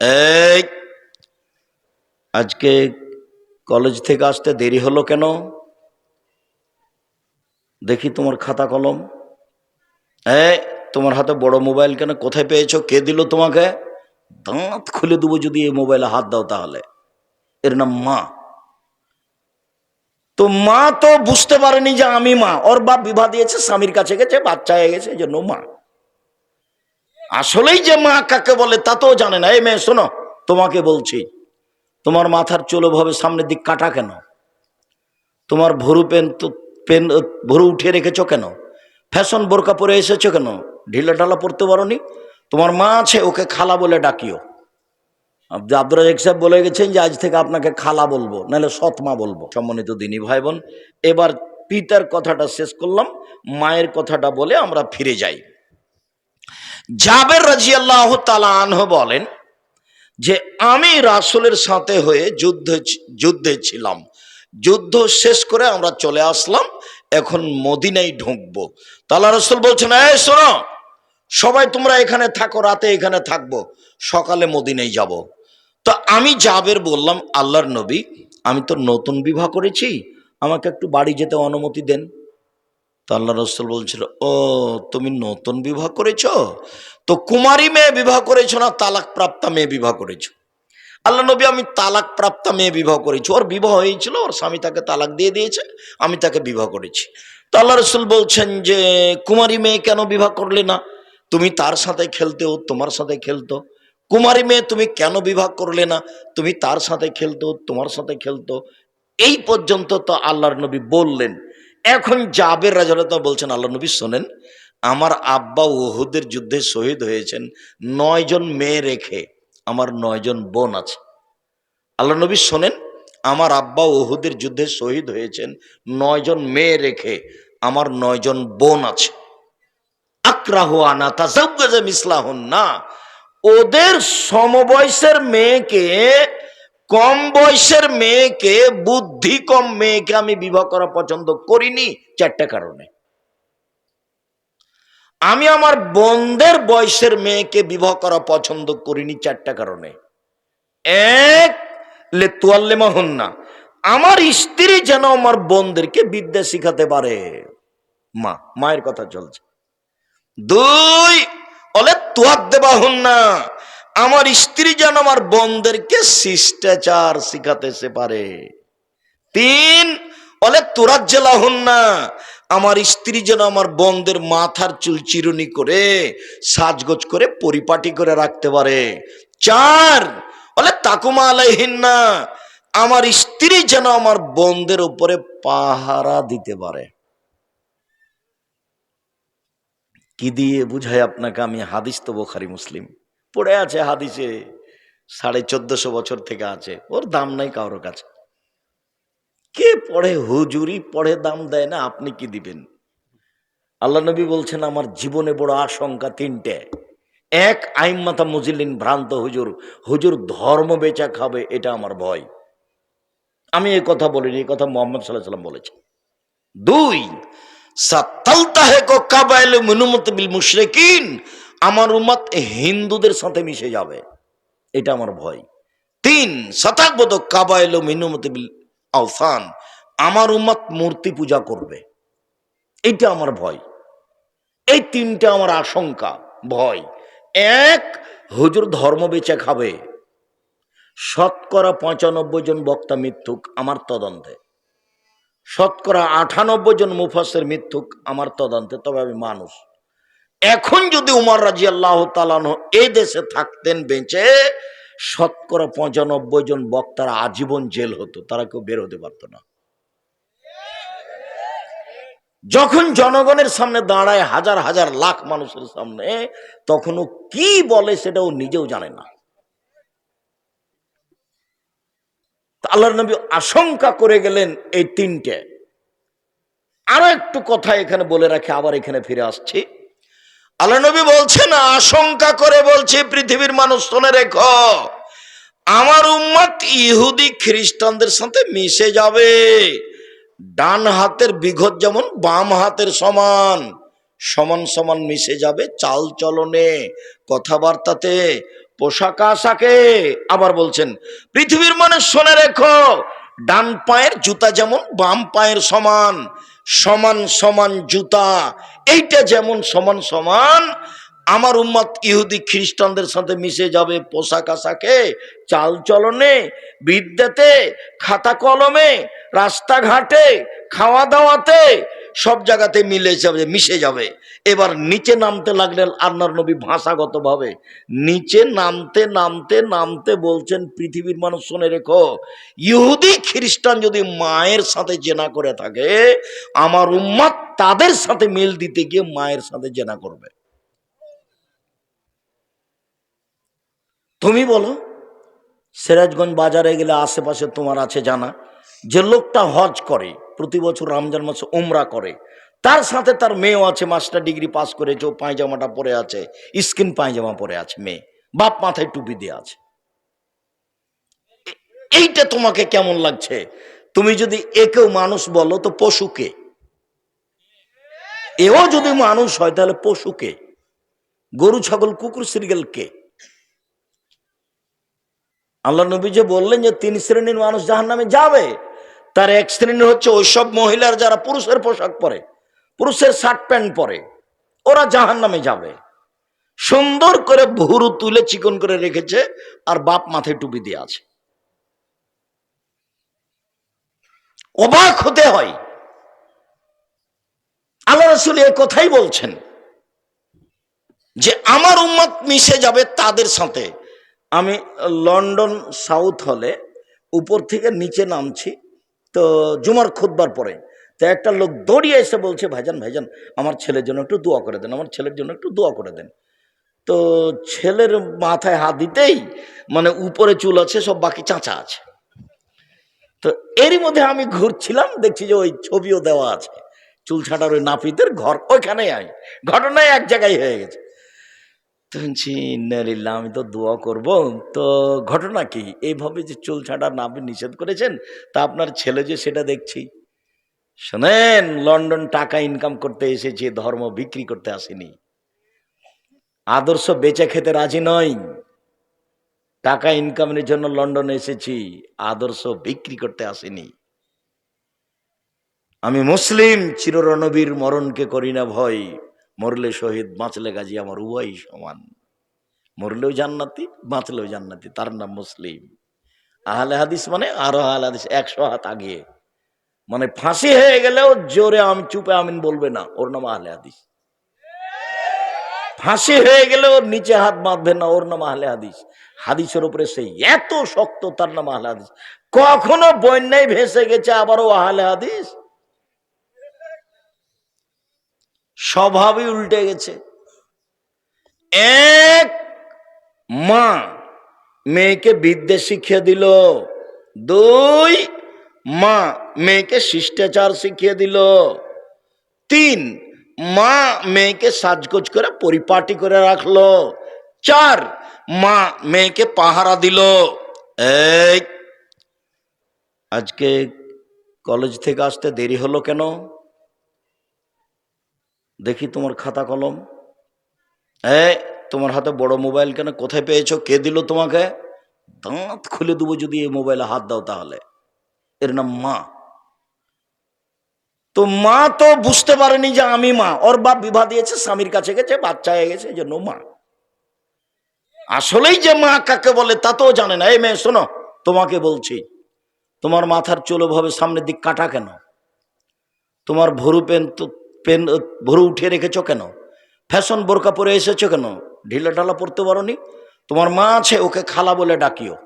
এই, আজকে কলেজ থেকে আসতে দেরি হলো কেন? দেখি তোমার খাতা কলম। এই, তোমার হাতে বড় মোবাইল কেন? কোথায় পেয়েছ? কে দিল তোমাকে? দাঁত খুলে দেবো যদি এই মোবাইলে হাত দাও তাহলে। এর নাম মা। তো মা তো বুঝতে পারেনি যে আমি মা। ওর বাপ বিবাহ দিয়েছে, স্বামীর কাছে গেছে, বাচ্চা হয়ে গেছে, এই জন্য মা। আসলেই যে মা কাকে বলে তা তো জানে না। এই মেয়ে, শোনো, তোমাকে বলছি, তোমার মাথার চুলো ভাবে সামনের দিক কাটা কেন? তোমার ভরু পেন তো, পেন, ভরু উঠিয়ে রেখেছো কেন? ফ্যাশন বোরকা পরে এসেছ কেন? ঢিলা ঢালা পরতে পারোনি? তোমার মা আছে, ওকে খালা বলে ডাকিও। আব্দ- আব্দুর রাজাক সাহেব বলে গেছেন যে, আজ থেকে আপনাকে খালা বলব, নাহলে সৎ মা বলব। সম্মানিত দিনী ভাই বোন এবার পিতার কথাটা শেষ করলাম, মায়ের কথাটা বলে আমরা ফিরে যাই। জাবের রাজিয়াল্লাহ তালা আনহ বলেন যে আমি রাসুলের সাথে হয়ে যুদ্ধে যুদ্ধে ছিলাম। যুদ্ধ শেষ করে আমরা চলে আসলাম, এখন মদিনায় ঢুকবো। তালা রসুল বলছেন, এই শোনো, সবাই তোমরা এখানে থাকো, রাতে এখানে থাকব, সকালে মদিনায় যাব। তো আমি জাবের বললাম, আল্লাহর নবী, আমি তো নতুন বিবাহ করেছি, আমাকে একটু বাড়ি যেতে অনুমতি দেন। তো আল্লাহ রসুল বলছিল, ও, তুমি নতুন বিবাহ করেছ? তো কুমারী মেয়ে বিবাহ করেছ না তালাক প্রাপ্তা মেয়ে বিবাহ করেছ? আল্লাহ নবী, আমি তালাক প্রাপ্তা মেয়ে বিবাহ করেছি। ওর বিবাহ হয়েছিল, ওর স্বামী তাকে তালাক দিয়ে দিয়েছে, আমি তাকে বিবাহ করেছি। তো আল্লাহ রসুল বলছেন যে, কুমারী মেয়ে কেন বিবাহ করলে না? তুমি তার সাথে খেলতে ও তোমার সাথে খেলতো। কুমারী মেয়ে তুমি কেন বিবাহ করলে না? তুমি তার সাথে খেলতো, তোমার সাথে খেলতো। এই পর্যন্ত তো আল্লাহর নবী বললেন। এখন জাবের রাজারতা বলছেন, আল্লাহ নবী শোনেন, আমার আব্বা ওহুদের যুদ্ধে শহীদ হয়েছেন নয়জন মেয়ে রেখে আমার নয়জন বোন আছে। আল্লাহ নবী শোনেন, আমার আব্বা ওহুদের যুদ্ধে শহীদ হয়েছেন নয়জন মেয়ে রেখে আমার নয়জন বোন আছে। আক্রাহ আনা তাজাউগাজা মিসলাহন না ওদের সমবয়সের মেয়েকে কম বয়সের মেয়েকে, বুদ্ধি কম মেয়েকে আমি বিবাহ করা পছন্দ করিনি চারটা কারণে। আমি আমার বোনদের বয়সের মেয়েকে বিবাহ করা পছন্দ করিনি চারটা কারণে। এক, লে তোয়াল্লেমা হন না আমার স্ত্রী যেন আমার বোনদেরকে বিদ্যা শিখাতে পারে। মা, মায়ের কথা চলছে। দুই, অলে হন না আমার স্ত্রী যেন আমার বন্ধেরকে শিষ্টাচার শিখাতে সে পারে। তিন অলে তোরার জেলা হন না আমার স্ত্রী যেন আমার বন্ধের মাথার চুল চিরুনি করে, সাজগোজ করে, পরিপাটি করে রাখতে পারে। চার বলে তাকুমা আলাইহিন না আমার স্ত্রী যেন আমার বন্ধের উপরে পাহারা দিতে পারে। কি দিয়ে বুঝাই আপনাকে? আমি হাদিস তো বোখারি, মুসলিম। পড়ে আছে হাদিসে, সাড়ে চোদ্দশো বছর থেকে আছে। ওর দাম নাই কারোর কাছে। কে পড়ে? হুজুরি পড়ে, দাম দেয় না, আপনি কি দিবেন? আল্লাহ নবী বলছেন, আমার জীবনে বড় আশঙ্কা তিনটে। এক আইমাতা মুজিলিন ভ্রান্ত হুজুর। হুজুর ধর্ম বেচা খাবে, এটা আমার ভয়। আমি এই কথা বলিনি এই কথা মোহাম্মদ সাল্লাহ সাল্লাম বলেছে দুই মুশরেকিন। আমার উম্মত হিন্দুদের সাথে মিশে যাবে। এটা আমার ভয়। তিন শতাকবদ কাবাইল মিনুমত বিল আওসান। আমার উম্মত মূর্তি পূজা করবে। এটা আমার ভয়। এই তিনটা আমার আশঙ্কা, ভয়। এক, হুজুর ধর্ম বেচে খাবে। শতকরা পঁচানব্বই জন বক্তা মিথ্যুক আমার তদন্তে। শতকরা আটানব্বই জন মুফাসের মিথ্যুক আমার তদন্তে। তবে আমি মানুষ। এখন যদি উমর রাজি আল্লাহ তালানো এই দেশে থাকতেন বেঁচে, শতকরা পঁচানব্বই জন বক্তারা আজীবন জেল হতো, তারা কেউ বের হতে পারতো না। যখন জনগণের সামনে দাঁড়ায় হাজার হাজার লাখ মানুষের সামনে, তখন ও কি বলে সেটা ও নিজেও জানে না। তা আল্লাহর নবী আশঙ্কা করে গেলেন এই তিনটে। আরও একটু কথা এখানে বলে রাখে, আবার এখানে ফিরে আসছি। আল্লাহ নবী বলছেন, আশঙ্কা করে বলছে, পৃথিবীর মানুষ শুনে রেখো, আমার উম্মত ইহুদি খ্রিস্টানদের সাথে মিশে যাবে। ডান হাতের বিঘত যেমন, বাম হাতের সমান সমান সমান মিশে যাবে চাল চলনে, কথাবার্তাতে, পোশাক আশাকে। আবার বলছেন, পৃথিবীর মানুষ শুনে রেখো, ডান পায়ের জুতা যেমন, বাম পায়ের সমান সমান সমান জুতা। এইটা যেমন সমান সমান, আমার উম্মাদ ইহুদি খ্রিস্টানদের সাথে মিশে যাবে পোশাক আশাকে চালচলনে বিদ্যাতে, খাতা কলমে, রাস্তাঘাটে, খাওয়া দাওয়াতে সব জায়গাতে মিলে যাবে, মিশে যাবে। এবার নিচে নামতে লাগলেন আল্লাহর নবী ভাষাগতভাবে নিচে নামতে নামতে নামতে বলছেন, পৃথিবীর মানুষ শুনে রেখো, ইহুদি, খ্রিস্টান যদি মায়ের সাথে জেনা করে থাকে, আমার উম্মাদ তাদের সাথে মিল দিতে গিয়ে মায়ের সাথে জেনা করবে। তুমি বলো, সিরাজগঞ্জ বাজারে গেলে আশেপাশে তোমার আছে জানা? যে লোকটা হজ করে প্রতি বছর রমজান মাসে ওমরা করে। তার সাথে তার মেয়েও আছে, মাস্টার ডিগ্রি পাস করেছে, ও পায়জামাটা পরে আছে, স্কিন পায়জামা পরে আছে মেয়ে। বাপ মাথায় টুপি দিয়ে আছে। এইটা তোমাকে কেমন লাগছে? তুমি যদি একেও মানুষ বলো, তো পশুকে এও যদি মানুষ হয়, তাহলে পশুকে গরু, ছাগল, কুকুর সিরিয়াল কে? আল্লাহ নবী যে বললেন যে, তিন শ্রেণির মানুষ জাহান নামে যাবে। তার এক শ্রেণির হচ্ছে ওইসব মহিলার যারা পুরুষের পোশাক পরে, পুরুষের শার্ট প্যান্ট পরে, ওরা জাহান নামে যাবে। সুন্দর করে ভুরু তুলে চিকন করে রেখেছে আর বাপ মাথায় টুপি দিয়ে আছে। অবাক হতে হয়। আল্লাহ রসুল এ কথাই বলছেন যে, আমার উম্মত মিশে যাবে তাদের সাথে। আমি লন্ডন সাউথ হলে উপর থেকে নিচে নামছি। তো জুমার খুদবার পরে। তো একটা লোক দৌড়িয়ে এসে বলছে, ভাইজান ভাইজান, আমার ছেলের জন্য একটু দোয়া করে দেন, আমার ছেলের জন্য একটু দোয়া করে দেন। তো ছেলের মাথায় হাত দিতেই মানে উপরে চুল আছে, সব বাকি চাঁচা আছে। তো এরই মধ্যে আমি ঘুরছিলাম, দেখছি যে ওই ছবিও দেওয়া আছে। চুল ছাটার ওই নাপিতের ঘর, ওইখানেই আমি ঘটনায় এক জায়গায় হয়ে গেছে। তো বলছি, ইন্নালিল্লাহ, আমি তো দোয়া করব। তো ঘটনা কি? এইভাবে যে চুল ছাটা নাপি নিষেধ করেছেন তা আপনার ছেলে যে সেটা দেখছি। শোনেন লন্ডন টাকা ইনকাম করতে এসেছি ধর্ম বিক্রি করতে আসেনি। আদর্শ বেচে খেতে রাজি নয় টাকা ইনকামের জন্য লন্ডন এসেছি আদর্শ বিক্রি করতে আসেনি। আমি মুসলিম চিররণবীর মরণকে করি না ভয়। মরলে শহীদ, বাঁচলে গাজী আমার উভয়ই সমান। মরলেও জান্নাতি, বাঁচলেও জান্নাতি, তার নাম মুসলিম। আহলে হাদিস মানে আরও আহলে হাদিস, একশো হাত আগে। মানে ফাঁসি হয়ে গেলেও জোরে আমি চুপে আমিন বলবে না, ওর নাম আহলে হাদিস। ফাঁসি হয়ে গেলেও নিচে হাত বাঁধবে না, ওর নাম আহলে হাদিস। হাদিসের উপরে সেই এত শক্ত তার নাম আহলে হাদিস। কখনো বন্যায় ভেসে গেছে আবারও আহলে হাদিস? স্বভাবই উল্টে গেছে। এক মা মেয়েকে বিদ্যে শিখিয়ে দিল। দুই মা মেয়েকে শিষ্টাচার শিখিয়ে দিল। তিন মা মেয়েকে সাজগোজ করে পরিপাটি করে রাখল। চার মা মেয়েকে পাহারা দিল। এই, আজকে কলেজ থেকে আসতে দেরি হলো কেন? দেখি তোমার খাতা কলম। এ তোমার হাতে বড় মোবাইল কেন? কোথায় পেয়েছ? কে দিল তোমাকে? দাঁত খুলে দেবো যদি এই মোবাইলে হাত দাও তাহলে। এর নাম মা। তো মা তো বুঝতে পারেনি যে আমি মা। ওর বাপ বিবাহ দিয়েছে, স্বামীর কাছে গেছে, বাচ্চা হয়ে গেছে জন্য মা। আসলেই যে মা কাকে বলে তা তো জানে না। এই মেয়ে, শোনো, তোমাকে বলছি, তোমার মাথার চুলো ভাবে সামনের দিক কাটা কেন? তোমার ভরু পেন তো পেন ভরু উঠিয়ে রেখেছো কেন? ফ্যাশন বোরকা পরে এসেছ কেন? ঢিলা ঢালা পরতে পারোনি? তোমার মা আছে, ওকে খালা বলে ডাকিও।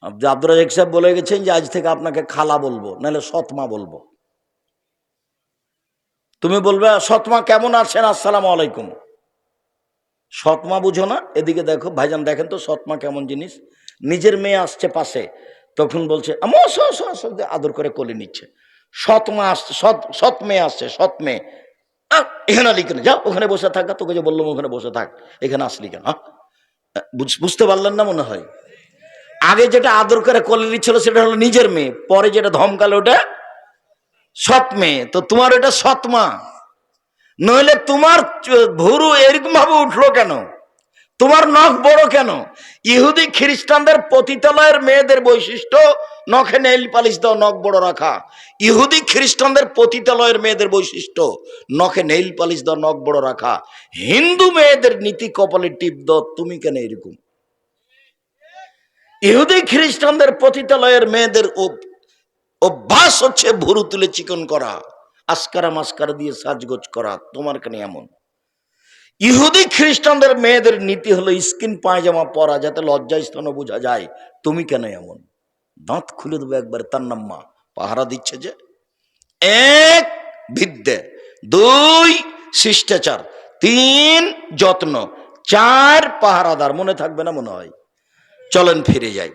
আব্দ- আব্দুর রাজাক সাহেব বলে গেছেন যে, আজ থেকে আপনাকে খালা বলব, নাহলে সৎমা বলব। তুমি বলবে, সৎমা কেমন আছেন? আসসালাম আলাইকুম। সৎমা বুঝো না, এদিকে দেখো, ভাইজান দেখেন তো, সৎমা কেমন জিনিস। নিজের মেয়ে আসছে পাশে, তখন বলছে আমো আদর করে কোলে নিচ্ছে। সৎ মা আসছে, সৎ সৎ মেয়ে আসছে, সৎ মেয়ে। এখানে আলি কেন যাও, ওখানে বসে থাক, তোকে যে বললাম ওখানে বসে থাক। এখানে আসলি কেন? বুঝ- বুঝতে পারলেন না মনে হয়? আগে যেটা আদর করে কোলে নিচ্ছিল সেটা হলো নিজের মেয়ে। পরে যেটা ধমকালো, ওটা সৎ মেয়ে। তো তোমার এটা সৎ মা। নইলে তোমার ভুরু এরকম ভাবে উঠল কেন? তোমার নখ বড় কেন? ইহুদি খ্রিস্টানদের পতিতালয়ের মেয়েদের বৈশিষ্ট্য, নখে নেইল পালিশ দাও, নখ বড় রাখা। ইহুদি খ্রিস্টানদের পতিতালয়ের মেয়েদের বৈশিষ্ট্য, নখে নেইল পালিশ দাও, নখ বড় রাখা। হিন্দু মেয়েদের নীতি কপালে টিপ দাও, তুমি কেন এরকম? ইহুদি খ্রিস্টানদের পতিতালয়ের মেয়েদের অভ- অভ্যাস হচ্ছে ভুরু তুলে চিকন করা, আসকারা মাস্কারা দিয়ে সাজগোজ করা, তোমার কেন এমন? ইহুদি খ্রিস্টানদের মেয়েদের নীতি হলো স্কিন পায়জামা পরা, যাতে লজ্জাস্থানও বোঝা যায়। তুমি কেন এমন? দাঁত খুলে দেবো একবার, তার নাম মা। পাহারা দিচ্ছে যে। এক বিদ্যে দুই, শিষ্টাচার। তিন, যত্ন। চার, পাহারাদার। মনে থাকবে না মনে হয়। চলেন ফিরে যাই।